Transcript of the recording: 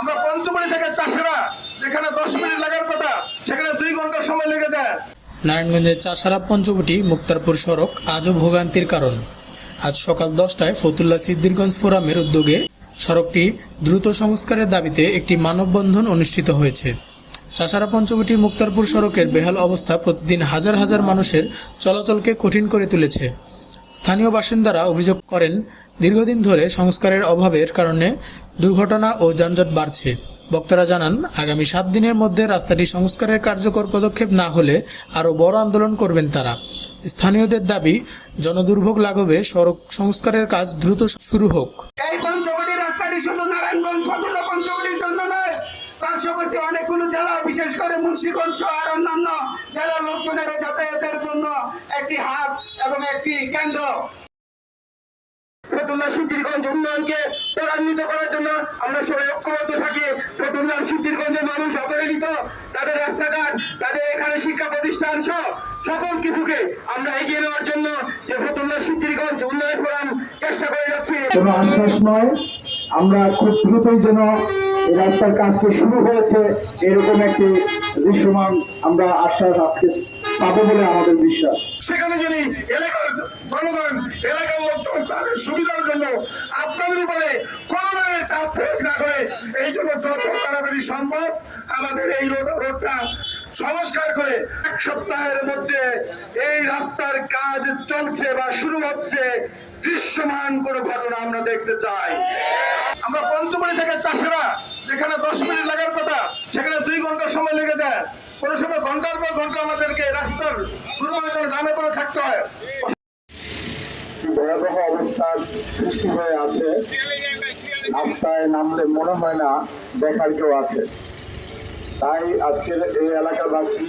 আমরা পঞ্চমণি থেকে চাষেরা, যেখানে দশ মিনিট লাগার কথা, সেখানে দুই ঘণ্টা সময় লেগে যায়। নারায়ণগঞ্জের চাষারা পঞ্চবটি মুক্তারপুর সড়ক আজও ভোগান্তির কারণ। আজ সকাল দশটায় ফতুল্লা সিদ্দিরগঞ্জ ফোরামের উদ্যোগে সড়কটি দ্রুত সংস্কারের দাবিতে একটি মানববন্ধন অনুষ্ঠিত হয়েছে। চাষারা পঞ্চবটি মুক্তারপুর সড়কের বেহাল অবস্থা প্রতিদিন হাজার হাজার মানুষের চলাচলকে কঠিন করে তুলেছে। স্থানীয় বাসিন্দারা অভিযোগ করেন, দীর্ঘদিন ধরে সংস্কারের অভাবের কারণে দুর্ঘটনা ও যানজট বাড়ছে। বক্তারা জানান, আগামী সাত দিনের মধ্যে রাস্তাটি সংস্কারের কার্যকর পদক্ষেপ না হলে আরও বড় আন্দোলন করবেন তারা। স্থানীয়দের দাবি, জনদুর্ভোগ লাঘবে সড়ক সংস্কারের কাজ দ্রুত শুরু হোক। পার্শ্ববর্তী অনেকগুলো জেলা, বিশেষ করে মুন্সিগঞ্জ সহ আর অন্যান্য জেলার লোকজনের যাতায়াতের জন্য একটি হাট এবং একটি কেন্দ্র। আমরা চেষ্টা করে যাচ্ছি। আশ্বাস নয়। আমরা খুব দ্রুতই যেন এই রাস্তার কাজটি শুরু হয়েছে। এরকম একটি দৃশ্যমান আমরা আশ্বাস আজকে পাবো বলে আমাদের বিশ্বাস। সেখানে যিনি এলাকার জনগণ এলাকার লোকজন তাদের সুবিধার জন্য আপনাদের উপরে কোনো ধরনের চাপ প্রয়োগ না করে এই জন্য যত তাড়াতাড়ি সম্ভব আমাদের এই রোড, রোডটা সংস্কার করে এক সপ্তাহের মধ্যে এই রাস্তার কাজ চলছে বা শুরু হচ্ছে দৃশ্যমান কোনো ঘটনা আমরা দেখতে চাই। আমরা পঞ্চমণি থেকে চাষেরা যেখানে দশ মিনিট লাগার কথা সেখানে দুই ঘণ্টা সময় লেগে যায় কোনো সময় ঘণ্টার পর ঘণ্টা আমাদেরকে রাস্তার জন্য জামে করে থাকতে হয়। ভয়াবহ অবস্থার সৃষ্টি হয়ে আছে। রাস্তায় নামলে মনে হয় না দেখার কেউ আছে। তাই আজকের এই এলাকাবাসী